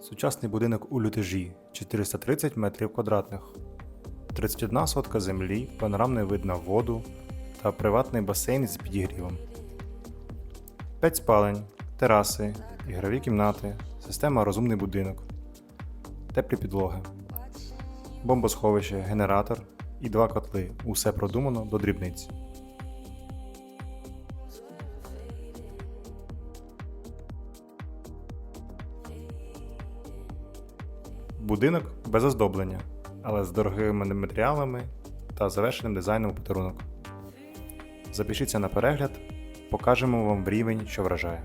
Сучасний будинок у лютежі 430 метрів квадратних, 31 сотка землі, панорамний вид на воду та приватний басейн з підігрівом. 5 спалень, тераси, ігрові кімнати, система розумний будинок, теплі підлоги, бомбосховище, генератор і два котли. Усе продумано до дрібниць. Будинок без оздоблення, але з дорогими матеріалами та завершеним дизайном у подарунок. Запишіться на перегляд, покажемо вам рівень, що вражає.